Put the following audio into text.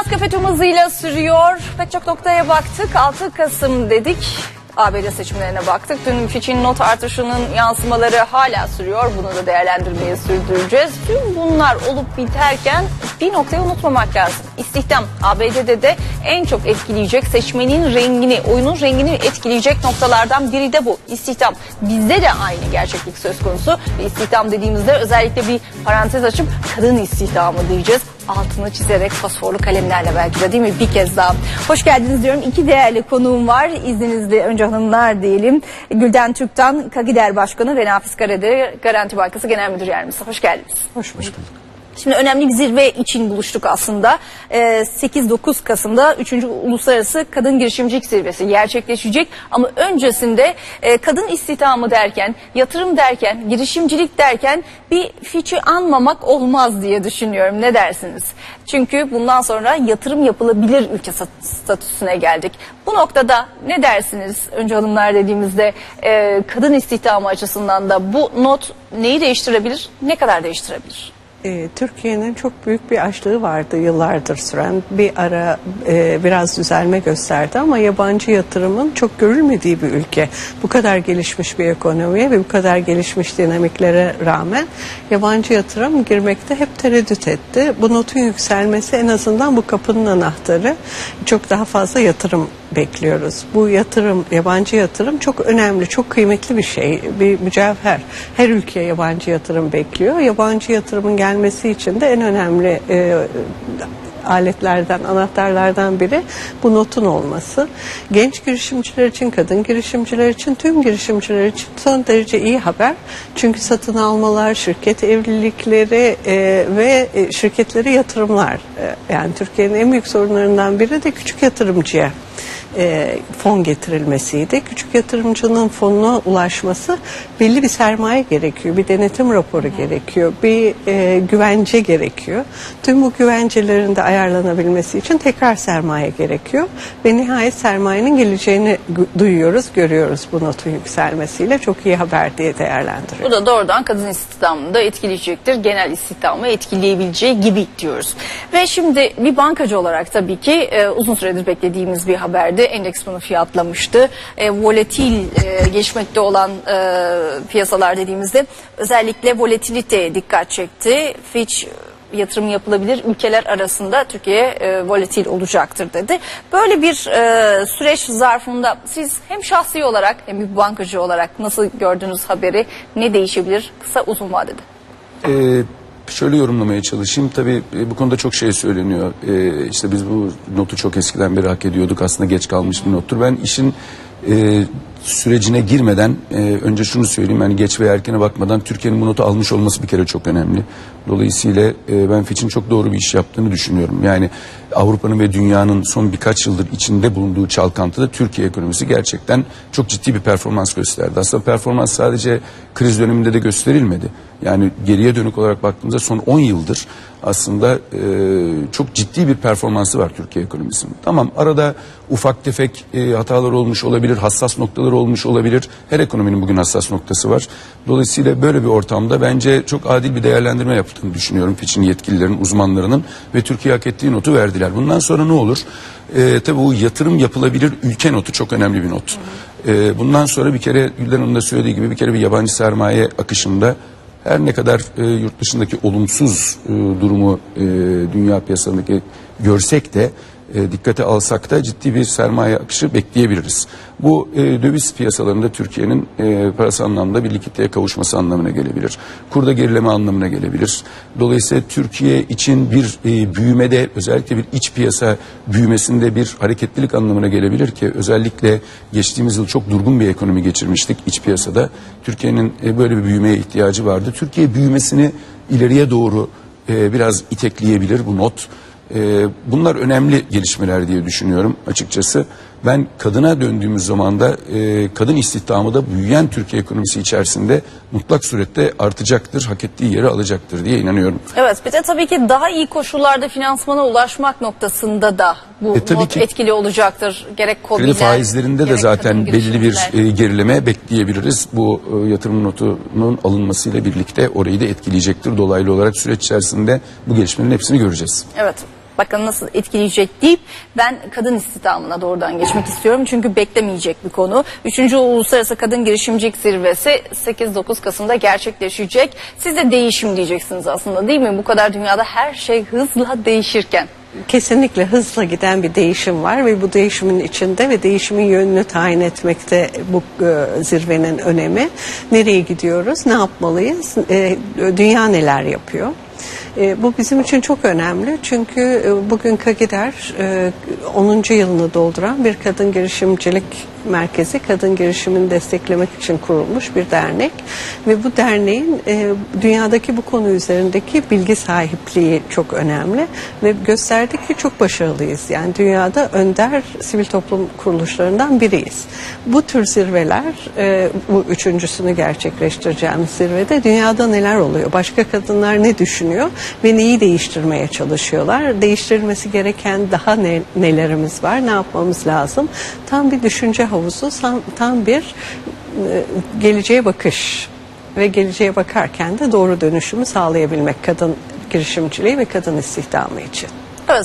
Finans Kafe tüm sürüyor. Pek çok noktaya baktık. 6 Kasım dedik. ABD seçimlerine baktık. Dün Fitch'in not artışının yansımaları hala sürüyor. Bunu da değerlendirmeye sürdüreceğiz. Tüm bunlar olup biterken bir noktayı unutmamak lazım. İstihdam ABD'de de en çok etkileyecek seçmenin rengini, oyunun rengini etkileyecek noktalardan biri de bu. İstihdam. Bizde de aynı gerçeklik söz konusu. Ve istihdam dediğimizde özellikle bir parantez açıp kadın istihdamı diyeceğiz altını çizerek fosforlu kalemlerle belki de değil mi bir kez daha. Hoş geldiniz diyorum. İki değerli konuğum var. İzninizle önce hanımlar diyelim. Gülden Türk'ten Kagider Başkanı ve Nafiz Karade Garanti Bankası Genel Müdür Yardımcısı. Hoş geldiniz. Hoş bulduk. Şimdi önemli bir zirve için buluştuk aslında. Ee, 8-9 Kasım'da 3. Uluslararası Kadın Girişimcilik Zirvesi gerçekleşecek. Ama öncesinde e, kadın istihdamı derken, yatırım derken, girişimcilik derken bir fiçi anmamak olmaz diye düşünüyorum. Ne dersiniz? Çünkü bundan sonra yatırım yapılabilir ülke statüsüne geldik. Bu noktada ne dersiniz? Önce hanımlar dediğimizde e, kadın istihdamı açısından da bu not neyi değiştirebilir, ne kadar değiştirebilir? Ee, Türkiye'nin çok büyük bir açlığı vardı yıllardır süren. Bir ara e, biraz düzelme gösterdi ama yabancı yatırımın çok görülmediği bir ülke. Bu kadar gelişmiş bir ekonomiye ve bu kadar gelişmiş dinamiklere rağmen yabancı yatırım girmekte hep tereddüt etti. Bu notun yükselmesi en azından bu kapının anahtarı. Çok daha fazla yatırım bekliyoruz. Bu yatırım, yabancı yatırım çok önemli, çok kıymetli bir şey, bir mücevher. Her ülke yabancı yatırım bekliyor. Yabancı yatırımın gelmesi için de en önemli e, aletlerden, anahtarlardan biri bu notun olması. Genç girişimciler için, kadın girişimciler için, tüm girişimciler için son derece iyi haber. Çünkü satın almalar, şirket evlilikleri e, ve e, şirketlere yatırımlar. E, yani Türkiye'nin en büyük sorunlarından biri de küçük yatırımcıya e, fon getirilmesiydi. Küçük yatırımcının fonuna ulaşması belli bir sermaye gerekiyor, bir denetim raporu gerekiyor, bir e, güvence gerekiyor. Tüm bu güvencelerin de ayarlanabilmesi için tekrar sermaye gerekiyor ve nihayet sermayenin geleceğini duyuyoruz, görüyoruz bu notun yükselmesiyle. Çok iyi haber diye değerlendiriyoruz. Bu da doğrudan kadın istihdamını da etkileyecektir. Genel istihdamı etkileyebileceği gibi diyoruz. Ve şimdi bir bankacı olarak tabii ki e, uzun süredir beklediğimiz bir haberdi. Endeks bunu fiyatlamıştı. E, volatil e, geçmekte olan e, piyasalar dediğimizde özellikle volatiliteye dikkat çekti. Fitch yatırım yapılabilir ülkeler arasında Türkiye e, volatil olacaktır dedi. Böyle bir e, süreç zarfında siz hem şahsi olarak hem bir bankacı olarak nasıl gördünüz haberi ne değişebilir kısa uzun vadede? Ee, şöyle yorumlamaya çalışayım. Tabii e, bu konuda çok şey söyleniyor. Ee, işte biz bu notu çok eskiden beri hak ediyorduk. Aslında geç kalmış bir nottur. Ben işin e, sürecine girmeden e, önce şunu söyleyeyim. Yani geç ve erkene bakmadan Türkiye'nin bu notu almış olması bir kere çok önemli. Dolayısıyla e, ben Fitch'in çok doğru bir iş yaptığını düşünüyorum. Yani Avrupa'nın ve dünyanın son birkaç yıldır içinde bulunduğu çalkantıda Türkiye ekonomisi gerçekten çok ciddi bir performans gösterdi. Aslında performans sadece kriz döneminde de gösterilmedi. Yani geriye dönük olarak baktığımızda son 10 yıldır aslında e, çok ciddi bir performansı var Türkiye ekonomisinin. Tamam arada ufak tefek e, hatalar olmuş olabilir, hassas noktalar olmuş olabilir. Her ekonominin bugün hassas noktası var. Dolayısıyla böyle bir ortamda bence çok adil bir değerlendirme yaptığını düşünüyorum Fitch'in yetkililerin, uzmanlarının ve Türkiye hak ettiği notu verdiler. Bundan sonra ne olur? E, tabii bu yatırım yapılabilir ülke notu çok önemli bir not. E, bundan sonra bir kere Gülden Hanım da söylediği gibi bir kere bir yabancı sermaye akışında her ne kadar e, yurt dışındaki olumsuz e, durumu e, dünya piyasalarındaki görsek de e, dikkate alsak da ciddi bir sermaye akışı bekleyebiliriz. Bu e, döviz piyasalarında Türkiye'nin e, parası anlamda bir likiditeye kavuşması anlamına gelebilir. Kurda gerileme anlamına gelebilir. Dolayısıyla Türkiye için bir e, büyümede özellikle bir iç piyasa büyümesinde bir hareketlilik anlamına gelebilir ki özellikle geçtiğimiz yıl çok durgun bir ekonomi geçirmiştik iç piyasada. Türkiye'nin e, böyle bir büyümeye ihtiyacı vardı. Türkiye büyümesini ileriye doğru e, biraz itekleyebilir bu not. Ee, bunlar önemli gelişmeler diye düşünüyorum açıkçası. Ben kadına döndüğümüz zaman da e, kadın istihdamı da büyüyen Türkiye ekonomisi içerisinde mutlak surette artacaktır, hak ettiği yeri alacaktır diye inanıyorum. Evet bir de tabii ki daha iyi koşullarda finansmana ulaşmak noktasında da bu E, tabii ki. etkili olacaktır. Gerek Kredi COBİ'den, faizlerinde de zaten belli bir e, gerileme bekleyebiliriz. Bu e, yatırım notunun alınmasıyla birlikte orayı da etkileyecektir. Dolaylı olarak süreç içerisinde bu gelişmelerin hepsini göreceğiz. Evet. Bakalım nasıl etkileyecek deyip ben kadın istihdamına doğrudan geçmek istiyorum. Çünkü beklemeyecek bir konu. Üçüncü Uluslararası Kadın Girişimcilik Zirvesi 8-9 Kasım'da gerçekleşecek. Siz de değişim diyeceksiniz aslında değil mi? Bu kadar dünyada her şey hızla değişirken. Kesinlikle hızla giden bir değişim var ve bu değişimin içinde ve değişimin yönünü tayin etmekte bu e, zirvenin önemi. Nereye gidiyoruz, ne yapmalıyız, e, dünya neler yapıyor? E, bu bizim için çok önemli çünkü e, bugün Kagider e, 10. yılını dolduran bir kadın girişimcilik merkezi, kadın girişimini desteklemek için kurulmuş bir dernek ve bu derneğin e, dünyadaki bu konu üzerindeki bilgi sahipliği çok önemli ve gösterdik ki çok başarılıyız. Yani dünyada önder sivil toplum kuruluşlarından biriyiz. Bu tür zirveler, e, bu üçüncüsünü gerçekleştireceğimiz zirvede dünyada neler oluyor? Başka kadınlar ne düşünüyor ve neyi değiştirmeye çalışıyorlar? Değiştirilmesi gereken daha ne, nelerimiz var? Ne yapmamız lazım? Tam bir düşünce havuzu, tam, tam bir e, geleceğe bakış ve geleceğe bakarken de doğru dönüşümü sağlayabilmek kadın girişimciliği ve kadın istihdamı için.